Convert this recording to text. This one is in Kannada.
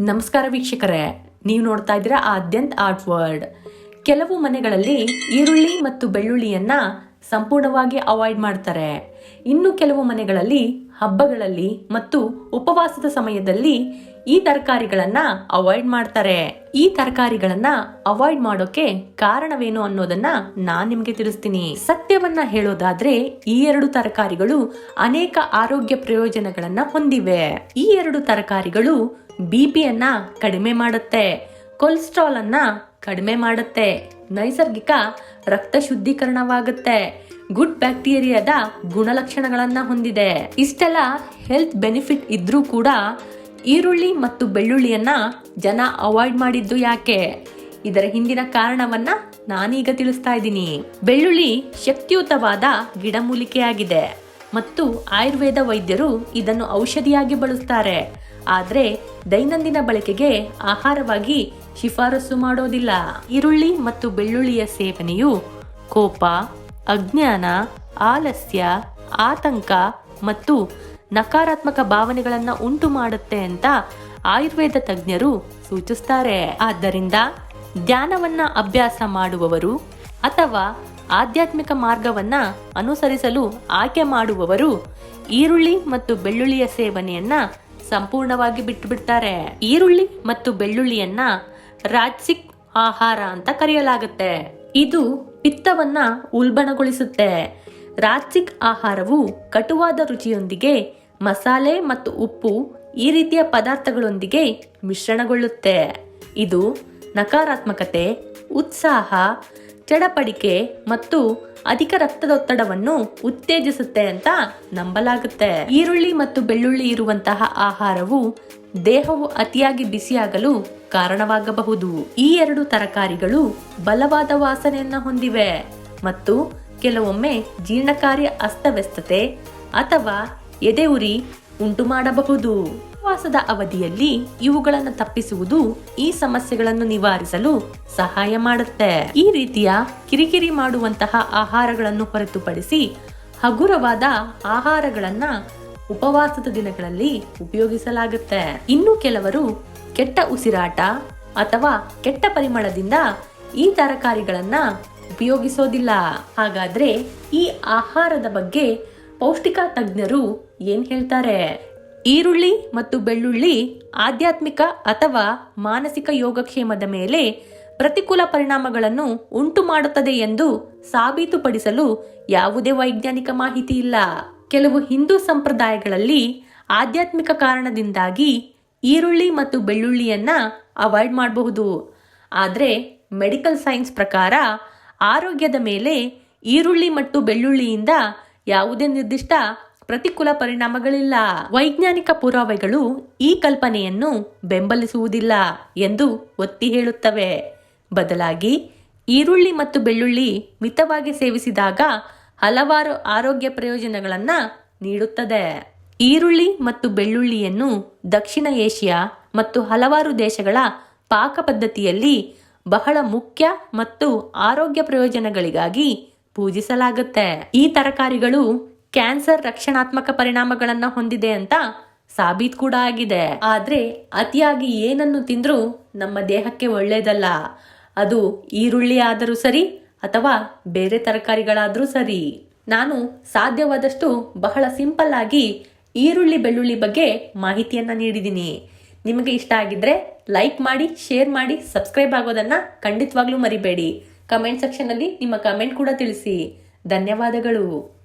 ನಮಸ್ಕಾರ ವೀಕ್ಷಕರೇ, ನೀವು ನೋಡ್ತಾ ಇದ್ದೀರಾ ಆದ್ಯಂತ ಆರ್ಟ್ ವರ್ಡ್ ಕೆಲವು ಮನೆಗಳಲ್ಲಿ ಈರುಳ್ಳಿ ಮತ್ತು ಬೆಳ್ಳುಳ್ಳಿಯನ್ನ ಸಂಪೂರ್ಣವಾಗಿ ಅವಾಯ್ಡ್ ಮಾಡ್ತಾರೆ. ಇನ್ನು ಕೆಲವು ಮನೆಗಳಲ್ಲಿ ಹಬ್ಬಗಳಲ್ಲಿ ಮತ್ತು ಉಪವಾಸದ ಸಮಯದಲ್ಲಿ ಈ ತರಕಾರಿಗಳನ್ನ ಅವಾಯ್ಡ್ ಮಾಡ್ತಾರೆ. ಈ ತರಕಾರಿಗಳನ್ನ ಅವಾಯ್ಡ್ ಮಾಡೋಕೆ ಕಾರಣವೇನು ಅನ್ನೋದನ್ನ ನಾನು ನಿಮಗೆ ತಿಳಿಸ್ತೀನಿ. ಸತ್ಯವನ್ನ ಹೇಳೋದಾದ್ರೆ, ಈ ಎರಡು ತರಕಾರಿಗಳು ಅನೇಕ ಆರೋಗ್ಯ ಪ್ರಯೋಜನಗಳನ್ನ ಹೊಂದಿವೆ. ಈ ಎರಡು ತರಕಾರಿಗಳು ಬಿಪಿಯನ್ನ ಕಡಿಮೆ ಮಾಡುತ್ತೆ. ಕೊಲೆಸ್ಟ್ರಾಲ್ ಅನ್ನ ಕಡಿಮೆ ಮಾಡುತ್ತೆ. ನೈಸರ್ಗಿಕ ರಕ್ತ ಶುದ್ಧೀಕರಣವಾಗುತ್ತೆ ಗುಡ್ ಬ್ಯಾಕ್ಟೀರಿಯಾದ ಗುಣಲಕ್ಷಣಗಳನ್ನ ಹೊಂದಿದೆ. ಇಷ್ಟೆಲ್ಲ ಹೆಲ್ತ್ ಬೆನಿಫಿಟ್ ಇದ್ರೂ ಕೂಡ ಈರುಳ್ಳಿ ಮತ್ತು ಬೆಳ್ಳುಳ್ಳಿಯನ್ನ ಜನ ಅವಾಯ್ಡ್ ಮಾಡಿದ್ದು ಯಾಕೆ? ಇದರ ಹಿಂದಿನ ಕಾರಣವನ್ನ ನಾನೀಗ ತಿಳಿಸ್ತಾ ಇದ್ದೀನಿ. ಬೆಳ್ಳುಳ್ಳಿ ಶಕ್ತಿಯುತವಾದ ಗಿಡಮೂಲಿಕೆಯಾಗಿದೆ. ಮತ್ತು ಆಯುರ್ವೇದ ವೈದ್ಯರು ಇದನ್ನು ಔಷಧಿಯಾಗಿ ಬಳಸ್ತಾರೆ. ಆದರೆ ದೈನಂದಿನ ಬಳಕೆಗೆ ಆಹಾರವಾಗಿ ಶಿಫಾರಸು ಮಾಡೋದಿಲ್ಲ. ಈರುಳ್ಳಿ ಮತ್ತು ಬೆಳ್ಳುಳ್ಳಿಯ ಸೇವನೆಯು ಕೋಪ, ಅಜ್ಞಾನ, ಆಲಸ್ಯ, ಆತಂಕ ಮತ್ತು ನಕಾರಾತ್ಮಕ ಭಾವನೆಗಳನ್ನು ಉಂಟು ಮಾಡುತ್ತೆ ಅಂತ ಆಯುರ್ವೇದ ತಜ್ಞರು ಸೂಚಿಸ್ತಾರೆ. ಆದ್ದರಿಂದ ಧ್ಯಾನವನ್ನ ಅಭ್ಯಾಸ ಮಾಡುವವರು ಅಥವಾ ಆಧ್ಯಾತ್ಮಿಕ ಮಾರ್ಗವನ್ನ ಅನುಸರಿಸಲು ಆಯ್ಕೆ ಮಾಡುವವರು ಈರುಳ್ಳಿ ಮತ್ತು ಬೆಳ್ಳುಳ್ಳಿಯ ಸೇವನೆಯನ್ನ ಸಂಪೂರ್ಣವಾಗಿ ಬಿಟ್ಟು ಬಿಡ್ತಾರೆ ಈರುಳ್ಳಿ ಮತ್ತು ಬೆಳ್ಳುಳ್ಳಿಯನ್ನ ರಾಜ್ಸಿಕ್ ಆಹಾರ ಅಂತ ಕರೆಯಲಾಗುತ್ತೆ. ಇದು ಪಿತ್ತವನ್ನ ಉಲ್ಬಣಗೊಳಿಸುತ್ತೆ. ರಾಜ್ಸಿಕ್ ಆಹಾರವು ಕಟುವಾದ ರುಚಿಯೊಂದಿಗೆ ಮಸಾಲೆ ಮತ್ತು ಉಪ್ಪು ಈ ರೀತಿಯ ಪದಾರ್ಥಗಳೊಂದಿಗೆ ಮಿಶ್ರಣಗೊಳ್ಳುತ್ತೆ. ಇದು ನಕಾರಾತ್ಮಕತೆ, ಉತ್ಸಾಹ ಚಡಪಡಿಕೆ ಮತ್ತು ಅಧಿಕ ರಕ್ತದೊತ್ತಡವನ್ನು ಉತ್ತೇಜಿಸುತ್ತೆ ಅಂತ ನಂಬಲಾಗುತ್ತೆ. ಈರುಳ್ಳಿ ಮತ್ತು ಬೆಳ್ಳುಳ್ಳಿ ಇರುವಂತಹ ಆಹಾರವು ದೇಹವು ಅತಿಯಾಗಿ ಬಿಸಿಯಾಗಲು ಕಾರಣವಾಗಬಹುದು. ಈ ಎರಡು ತರಕಾರಿಗಳು ಬಲವಾದ ವಾಸನೆಯನ್ನ ಹೊಂದಿವೆ ಮತ್ತು ಕೆಲವೊಮ್ಮೆ ಜೀರ್ಣಕಾರಿ ಅಸ್ತವ್ಯಸ್ತತೆ ಅಥವಾ ಎದೆ ಉರಿ ಉಂಟು ಮಾಡಬಹುದು. ಉಪವಾಸದ ಅವಧಿಯಲ್ಲಿ ಇವುಗಳನ್ನು ತಪ್ಪಿಸುವುದು ಈ ಸಮಸ್ಯೆಗಳನ್ನು ನಿವಾರಿಸಲು ಸಹಾಯ ಮಾಡುತ್ತೆ. ಈ ರೀತಿಯ ಕಿರಿಕಿರಿ ಮಾಡುವಂತಹ ಆಹಾರಗಳನ್ನು ಹೊರತುಪಡಿಸಿ ಹಗುರವಾದ ಆಹಾರಗಳನ್ನ ಉಪವಾಸದ ದಿನಗಳಲ್ಲಿ ಉಪಯೋಗಿಸಲಾಗುತ್ತೆ. ಇನ್ನು ಕೆಲವರು ಕೆಟ್ಟ ಉಸಿರಾಟ ಅಥವಾ ಕೆಟ್ಟ ಪರಿಮಳದಿಂದ ಈ ತರಕಾರಿಗಳನ್ನ ಉಪಯೋಗಿಸೋದಿಲ್ಲ. ಹಾಗಾದ್ರೆ ಈ ಆಹಾರದ ಬಗ್ಗೆ ಪೌಷ್ಟಿಕ ತಜ್ಞರು ಏನ್ ಹೇಳ್ತಾರೆ? ಈರುಳ್ಳಿ ಮತ್ತು ಬೆಳ್ಳುಳ್ಳಿ ಆಧ್ಯಾತ್ಮಿಕ ಅಥವಾ ಮಾನಸಿಕ ಯೋಗಕ್ಷೇಮದ ಮೇಲೆ ಪ್ರತಿಕೂಲ ಪರಿಣಾಮಗಳನ್ನು ಉಂಟು ಮಾಡುತ್ತದೆ ಎಂದು ಸಾಬೀತುಪಡಿಸಲು ಯಾವುದೇ ವೈಜ್ಞಾನಿಕ ಮಾಹಿತಿ ಇಲ್ಲ. ಕೆಲವು ಹಿಂದೂ ಸಂಪ್ರದಾಯಗಳಲ್ಲಿ ಆಧ್ಯಾತ್ಮಿಕ ಕಾರಣದಿಂದಾಗಿ ಈರುಳ್ಳಿ ಮತ್ತು ಬೆಳ್ಳುಳ್ಳಿಯನ್ನ ಅವಾಯ್ಡ್ ಮಾಡಬಹುದು. ಆದರೆ ಮೆಡಿಕಲ್ ಸೈನ್ಸ್ ಪ್ರಕಾರ ಆರೋಗ್ಯದ ಮೇಲೆ ಈರುಳ್ಳಿ ಮತ್ತು ಬೆಳ್ಳುಳ್ಳಿಯಿಂದ ಯಾವುದೇ ನಿರ್ದಿಷ್ಟ ಪ್ರತಿಕೂಲ ಪರಿಣಾಮಗಳಿಲ್ಲ. ವೈಜ್ಞಾನಿಕ ಪುರಾವೆಗಳು ಈ ಕಲ್ಪನೆಯನ್ನು ಬೆಂಬಲಿಸುವುದಿಲ್ಲ ಎಂದು ಒತ್ತಿ ಹೇಳುತ್ತವೆ. ಬದಲಾಗಿ, ಈರುಳ್ಳಿ ಮತ್ತು ಬೆಳ್ಳುಳ್ಳಿ ಮಿತವಾಗಿ ಸೇವಿಸಿದಾಗ ಹಲವಾರು ಆರೋಗ್ಯ ಪ್ರಯೋಜನಗಳನ್ನು ನೀಡುತ್ತದೆ. ಈರುಳ್ಳಿ ಮತ್ತು ಬೆಳ್ಳುಳ್ಳಿಯನ್ನು ದಕ್ಷಿಣ ಏಷ್ಯಾ ಮತ್ತು ಹಲವಾರು ದೇಶಗಳ ಪಾಕ ಪದ್ಧತಿಯಲ್ಲಿ ಬಹಳ ಮುಖ್ಯ ಮತ್ತು ಆರೋಗ್ಯ ಪ್ರಯೋಜನಗಳಿಗಾಗಿ ಪೂಜಿಸಲಾಗುತ್ತೆ. ಈ ತರಕಾರಿಗಳು ಕ್ಯಾನ್ಸರ್ ರಕ್ಷಣಾತ್ಮಕ ಪರಿಣಾಮಗಳನ್ನ ಹೊಂದಿದೆ ಅಂತ ಸಾಬೀತ್ ಕೂಡ ಆಗಿದೆ. ಆದ್ರೆ ಅತಿಯಾಗಿ ಏನನ್ನು ತಿಂದ್ರೂ ನಮ್ಮ ದೇಹಕ್ಕೆ ಒಳ್ಳೇದಲ್ಲ. ಅದು ಈರುಳ್ಳಿ ಆದರೂ ಸರಿ ಅಥವಾ ಬೇರೆ ತರಕಾರಿಗಳಾದರೂ ಸರಿ. ನಾನು ಸಾಧ್ಯವಾದಷ್ಟು ಬಹಳ ಸಿಂಪಲ್ ಆಗಿ ಈರುಳ್ಳಿ ಬೆಳ್ಳುಳ್ಳಿ ಬಗ್ಗೆ ಮಾಹಿತಿಯನ್ನ ನೀಡಿದ್ದೀನಿ. ನಿಮಗೆ ಇಷ್ಟ ಆಗಿದ್ರೆ ಲೈಕ್ ಮಾಡಿ, ಶೇರ್ ಮಾಡಿ, ಸಬ್ಸ್ಕ್ರೈಬ್ ಆಗೋದನ್ನ ಖಂಡಿತವಾಗ್ಲೂ ಮರಿಬೇಡಿ. ಕಮೆಂಟ್ ಸೆಕ್ಷನ್ ಅಲ್ಲಿ ನಿಮ್ಮ ಕಮೆಂಟ್ ಕೂಡ ತಿಳಿಸಿ. ಧನ್ಯವಾದಗಳು.